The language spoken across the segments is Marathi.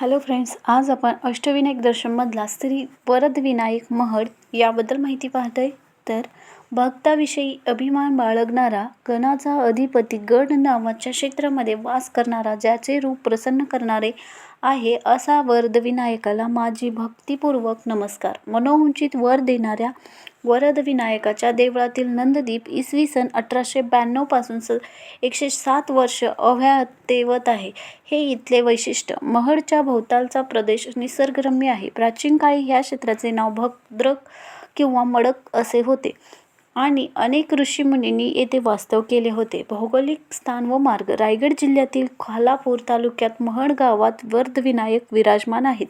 हॅलो फ्रेंड्स आज आपण अष्टविनायक दर्शनमधला स्त्री वरदविनायक महड याबद्दल माहिती पाहतोय. तर भक्ताविषयी अभिमान बाळगणारा गणाचा अधिपती गड नावाच्या क्षेत्रामध्ये वास करणारा ज्याचे रूप प्रसन्न करणारे आहे असा वरद विनायकाला माझी भक्तिपूर्वक नमस्कार. मनोहुंचित वर देणाऱ्या वरदविनायकाच्या देवळातील नंददीप इसवी सन अठराशे ब्याण्णवपासून स एकशे सात वर्ष अव्यातेवत आहे. हे इथले वैशिष्ट्य महडच्या भोवतालचा प्रदेश निसर्गरम्य आहे. प्राचीन काळी ह्या क्षेत्राचे नाव भद्रक किंवा मडक असे होते. आणि अनेक ऋषीमुनींनी येथे वास्तव केले होते. भौगोलिक स्थान व मार्ग. रायगड जिल्ह्यातील खालापूर तालुक्यात महड गावात वर्धविनायक विराजमान आहेत.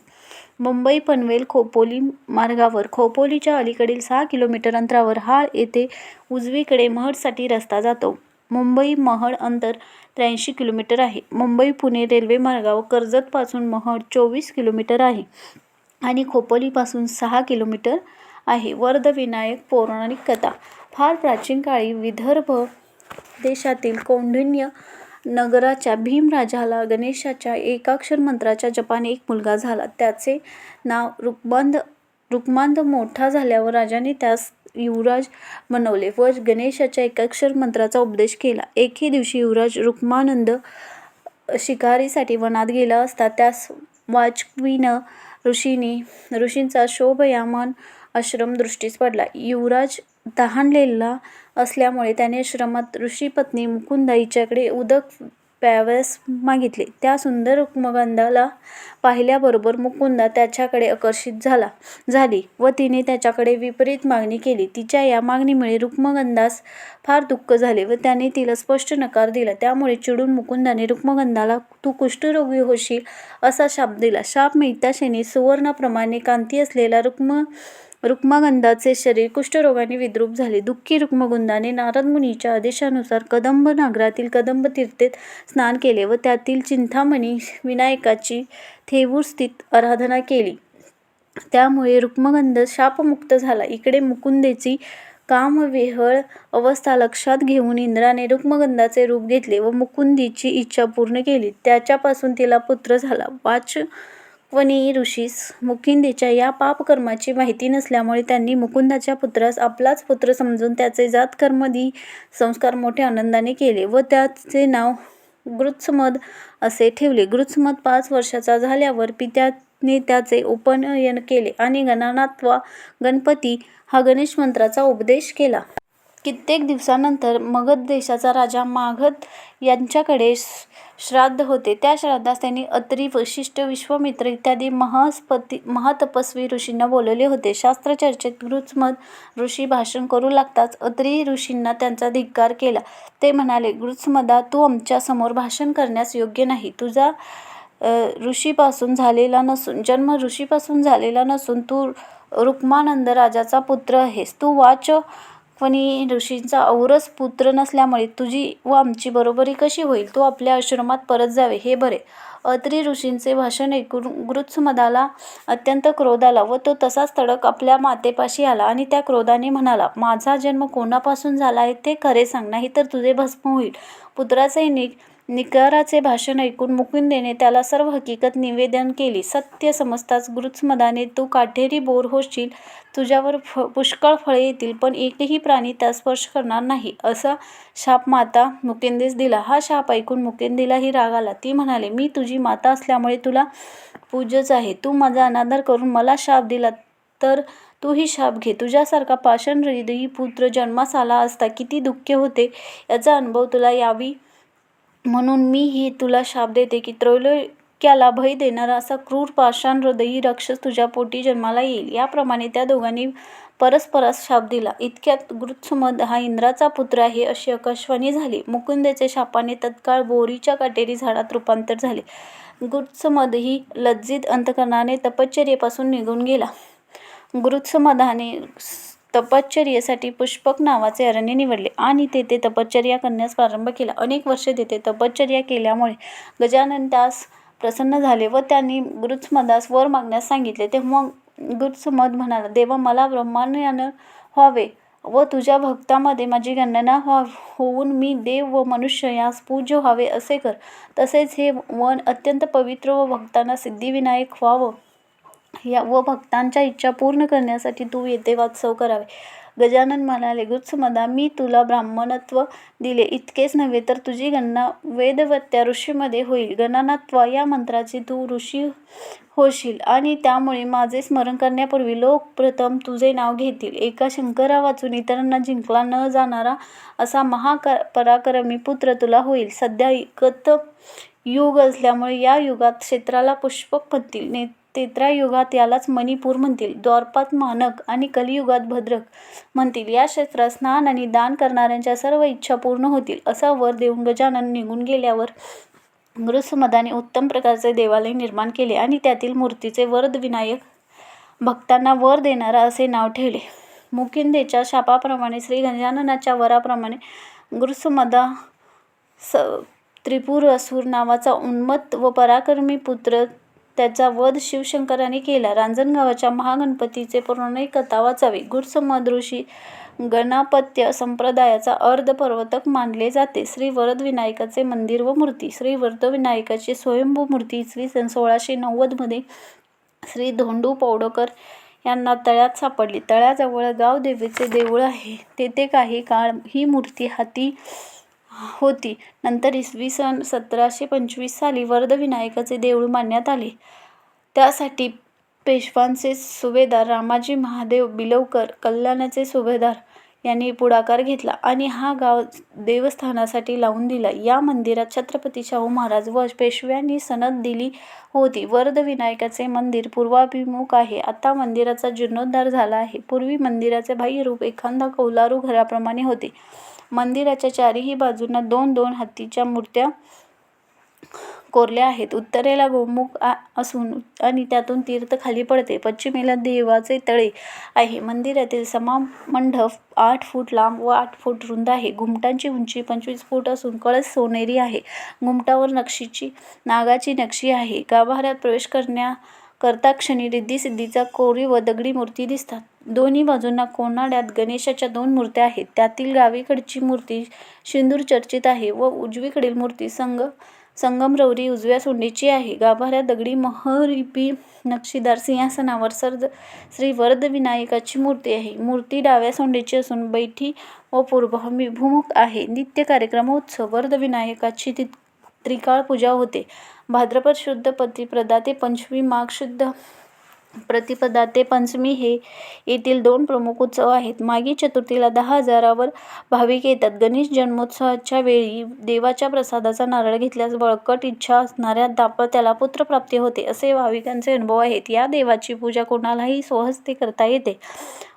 मुंबई पनवेल खोपोली मार्गावर खोपोलीच्या अलीकडील सहा किलोमीटर अंतरावर हाळ येथे उजवीकडे महडसाठी रस्ता जातो. मुंबई महड अंतर त्र्याऐंशी किलोमीटर आहे. मुंबई पुणे रेल्वे मार्गावर कर्जतपासून महड चोवीस किलोमीटर आहे आणि खोपोलीपासून सहा किलोमीटर आहे. वर्धविनायक पौराणिक कथा. फार प्राचीन काळी विदर्भ देशातील कौंडिण्य नगराच्या भीमराजाला गणेशाच्या एकाक्षर मंत्राच्या जपाने एक मुलगा झाला. त्याचे नाव रुक्मांद रुक्मांद मोठा झाल्यावर राजाने त्यास युवराज बनवले व गणेशाच्या एकाक्षर मंत्राचा उपदेश केला. एके दिवशी युवराज रुक्मानंद शिकारीसाठी वनात गेला असता त्यास वाचवीन ऋषीने ऋषींचा शोभयामान आश्रम दृष्टीस पडला. युवराज तहानलेला असल्यामुळे त्याने आश्रमात ऋषीपत्नी मुकुंदा हिच्याकडे उदक प्यावयास मागितले. त्या सुंदर रुक्मगंधाला पाहिल्याबरोबर मुकुंदा त्याच्याकडे आकर्षित झाला झाली व तिने त्याच्याकडे विपरीत मागणी केली. तिच्या या मागणीमुळे रुक्मगंधास फार दुःख झाले व त्याने तिला स्पष्ट नकार दिला. त्यामुळे चिडून मुकुंदाने रुक्मगंधाला तू कुष्ठरोगी होशील असा शाप दिला. शाप मिळताशेने सुवर्णाप्रमाणे कांती असलेला रुक्म रुक्मगंधाचे शरीर कुष्ठरोगाने विद्रूप झाले. दुःखी रुक्मगुंधाने नारद मुनीच्या आदेशानुसार कदंब नागरातील कदंब तीर्थेत स्नान केले व त्यातील चिंतामणी विनायकाची थेवूर स्थित आराधना केली. त्यामुळे रुक्मगंध शापमुक्त झाला. इकडे मुकुंदेची कामविहळ अवस्था लक्षात घेऊन इंद्राने रुक्मगंधाचे रूप घेतले व मुकुंदीची इच्छा पूर्ण केली. त्याच्यापासून तिला पुत्र झाला. वाच वनी ऋषीस मुकिंदेच्या या पापकर्माची माहिती नसल्यामुळे त्यांनी मुकुंदाच्या पुत्रास आपलाच पुत्र समजून त्याचे जातकर्मदी संस्कार मोठ्या आनंदाने केले व त्याचे नाव गृत्समद असे ठेवले. गृत्समद पाच वर्षाचा झाल्यावर पित्याने त्याचे उपनयन केले आणि गणानात्वा गणपती हा गणेश मंत्राचा उपदेश केला. कित्येक दिवसानंतर मगध देशाचा राजा मागध यांच्याकडे श्राद्ध होते. त्या श्राद्धास त्यांनी अत्री वशिष्ठ विश्वामित्र इत्यादी महास्पती महातपस्वी ऋषींना बोलवले होते. शास्त्रचर्चेत गृत्समद ऋषी भाषण करू लागताच अत्री ऋषींना त्यांचा धिक्कार केला. ते म्हणाले गृत्समदा तू आमच्यासमोर भाषण करण्यास योग्य नाही. तुझा ऋषीपासून झालेला नसून जन्म ऋषीपासून झालेला नसून तू रुक्मानंद राजाचा पुत्र आहेस. तू वाच वनी ऋषींचा औरस पुत्र नसल्यामुळे तुझी व आमची बरोबरी कशी होईल? तू आपल्या आश्रमात परत जावे. हे बरे. अत्री ऋषींचे भाषण ऐकून गृत्समदाला अत्यंत क्रोध आला व तो तसाच तडक आपल्या मातेपाशी आला आणि त्या क्रोधाने म्हणाला माझा जन्म कोणापासून झाला आहे ते खरे सांग नाही तर तुझे भस्म होईल. पुत्राचे निक निकाराचे भाषण ऐकून मुकुंदेने त्याला सर्व हकीकत निवेदन केली. सत्य समजताच गृत्समदाने तू काठेरी बोर होशील तुझ्यावर फ पुष्कळ फळे येतील पण एकही प्राणी त्या स्पर्श करणार नाही असा शाप माता मुकेंदेस दिला. हा शाप ऐकून मुकेंदीलाही राग आला. ती म्हणाले मी तुझी माता असल्यामुळे तुला पूजच आहे. तू माझा अनादर करून मला शाप दिला तर तूही शाप घे. तुझ्यासारखा पाषाण हृदयी पुत्र जन्मास आला असता किती दुःख होते याचा अनुभव तुला यावी म्हणून मी ही तुला शाप देते की त्रैलोक्याला भय देणारा असा क्रूर पाषाण हृदयी राक्षस तुझ्या पोटी जन्माला येईल. याप्रमाणे त्या दोघांनी परस्परास शाप दिला. इतक्यात गृत्समद हा इंद्राचा पुत्र आहे अशी आकाशवाणी झाली. मुकुंदेचे शापाने तत्काळ बोरीच्या काटेरी झाडात रूपांतर झाले. गृत्समद ही लज्जित अंतकरणाने तपश्चर्येपासून निघून गेला. गृत्समदाने तपश्चर्येसाठी पुष्पक नावाचे अरण्य निवडले आणि तेथे तपश्चर्या करण्यास प्रारंभ केला. अनेक वर्षे तेथे तपश्चर्या केल्यामुळे गजानन दास प्रसन्न झाले व त्यांनी गृत्समदास वर मागण्यास सांगितले. तेव्हा गृत्समद म्हणाला देवा मला ब्रह्मांडानं व्हावे व तुझ्या भक्तामध्ये माझी गणना व्हा होऊन मी देव व मनुष्य यास पूज्य व्हावे असे कर. तसेच हे वन अत्यंत पवित्र व भक्तांना सिद्धिविनायक व्हावं. या व भक्तांच्या इच्छा पूर्ण करण्यासाठी तू येथे वास्तव करावे. गजानन म्हणाले गुत्समदा मी तुला ब्राह्मणत्व दिले. इतकेच नव्हे तर तुझी गणना वेदवत्या ऋषीमध्ये होईल. गणनात्व या मंत्राची तू ऋषी होशील आणि त्यामुळे माझे स्मरण करण्यापूर्वी लोक प्रथम तुझे नाव घेतील. एका शंकरा वाचून इतरांना जिंकला न जाणारा असा महाकर पराक्रमी पुत्र तुला होईल. सध्या कत युग असल्यामुळे या युगात क्षेत्राला पुष्पक म्हणतील. ने युगात यालाच मणिपूर म्हणतील. द्वारपात मानक आणि कलियुगात भद्रक म्हणतील. या क्षेत्रात स्नान आणि दान करणाऱ्यांच्या सर्व इच्छा पूर्ण होतील असा वर देऊन गजानन निघून गेल्यावर गृहसमदाने उत्तम प्रकारचे देवालय निर्माण केले आणि त्यातील मूर्तीचे वरद विनायक भक्तांना वर देणारा असे नाव ठेवले. मुकिंदेच्या शापाप्रमाणे श्री गजाननाच्या वराप्रमाणे गृहसमदा स त्रिपुर असुर नावाचा उन्मत्त व पराक्रमी पुत्र त्याचा वध शिवशंकराने केला. रांजणगावाच्या महागणपतीचे पौराणिक कथा वाचावी. गुरुसमद ऋषी गणापत्य संप्रदायाचा अर्धपर्वतक मानले जाते. श्री वरदविनायकाचे मंदिर व मूर्ती. श्री वरदविनायकाची स्वयंभू मूर्ती इसवी सन सोळाशे नव्वदमध्ये श्री धोंडू पौडकर यांना तळ्यात सापडली. तळ्याजवळ गावदेवीचे देऊळ आहे. तेथे काही काळ ही मूर्ती हाती होती. नंतर इसवी सन सतराशे पंचवीस साली वरदविनायकाचे देऊळ बांधण्यात आले. त्यासाठी पेशवांचे सुभेदार रामाजी महादेव बिलवकर कल्याणाचे सुभेदार यांनी पुढाकार घेतला आणि हा गाव देवस्थानासाठी लावून दिला. या मंदिरात छत्रपती शाहू महाराज व पेशव्यांनी सनद दिली होती. वरदविनायकाचे मंदिर पूर्वाभिमुख आहे. आता मंदिराचा जीर्णोद्धार झाला आहे. पूर्वी मंदिराचे बाह्यरूप एखादा कौलारू घराप्रमाणे होते. मंदिराच्या चारही बाजूंना दोन दोन हत्तीच्या मूर्त्या कोरल्या आहेत. उत्तरेला गोमुख असून आणि त्यातून तीर्थ खाली पडते. पश्चिमेला देवाचे तळे आहे. मंदिरातील समामंडप आठ फूट लांब व आठ फूट रुंद आहे. घुमटांची उंची पंचवीस फूट असून कळस सोनेरी आहे. घुमटावर नक्षीची नागाची नक्षी आहे. गाभाऱ्यात प्रवेश करण्या करता क्षणी रिद्धी-सिद्धीचा कोरी व दगडी मूर्ती दिसतात. दोन्ही बाजूंना कोनाड्यात गणेशाच्या दोन मूर्त्या आहेत. त्यातील डावीकडची मूर्ती चर्चित आहे व उजवीकडील मूर्ती संग संगमरवरी उजव्या सोंडीची आहे. गाभाऱ्यात दगडी महरिपी नक्षीदार सिंहासनावर सर्ज श्री वरदविनायकाची मूर्ती आहे. मूर्ती डाव्या सोंडीची असून बैठी व पूर्वाभिमुख आहे. नित्य कार्यक्रमोत्सव वरदविनायकाची त्रिकाळ पूजा होते. भाद्रपद शुद्ध पती ते पंचमी माघ शुद्ध प्रतिपदा ते पंचमी हे येथील दोन प्रमुख उत्सव आहेत. मागी चतुर्थीला दहा हजारावर भाविक येतात. गणेश जन्मोत्सवाच्या वेळी देवाच्या प्रसादाचा नारळ घेतल्यास बळकट इच्छा असणाऱ्या दाम्पत्याला पुत्रप्राप्ती होते, असे भाविकांचे अनुभव आहेत. या देवाची पूजा कोणालाही स्वहस्ते करता येते.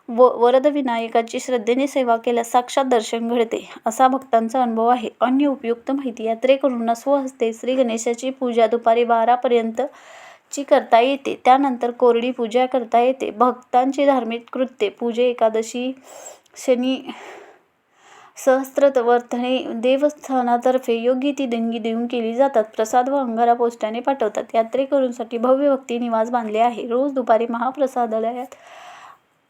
व वरदविनायकाची श्रद्धेने सेवा केल्यास साक्षात दर्शन घडते, असा भक्तांचा अनुभव आहे. अन्य उपयुक्त माहिती यात्रेकरूंना स्वहस्ते श्री गणेशाची पूजा दुपारी बारापर्यंत ची करता येते. त्यानंतर कोरडी पूजा करता येते. भक्तांची धार्मिक कृत्ये पूजे एकादशी, शनी सहस्त्रवर्तने देवस्थानातर्फे योग्य ती देणगी देऊन केली जातात. प्रसाद व अंगारा पोस्टाने पाठवतात. यात्रेकरूंसाठी भव्य भक्ती निवास बांधले आहे. रोज दुपारी महाप्रसादालयात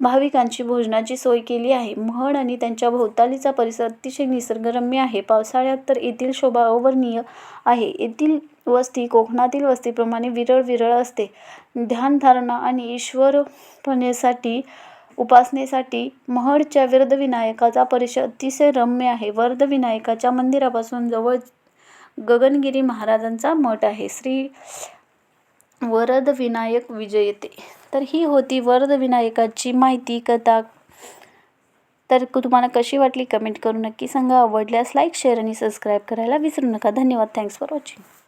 भाविकांची भोजनाची सोय केली आहे. महड आणि त्यांच्या भोवतालीचा परिसर अतिशय निसर्गरम्य आहे. पावसाळ्यात तर येथील शोभा अवर्णीय आहे. येथील वस्ती कोकणातील वस्तीप्रमाणे विरळ विरळ असते. ध्यानधारणा आणि ईश्वरपणेसाठी उपासनेसाठी महडच्या वरदविनायकाचा परिसर अतिशय रम्य आहे. वरदविनायकाच्या मंदिरापासून जवळ गगनगिरी महाराजांचा मठ आहे. श्री वरदविनायक विजयते तर ही होती वरदविनायकाची माहिती कथा. तर तुम्हाला कशी वाटली कमेंट करून नक्की सांगा. आवडल्यास लाईक शेअर आणि सबस्क्राईब करायला विसरू नका. धन्यवाद. Thanks for watching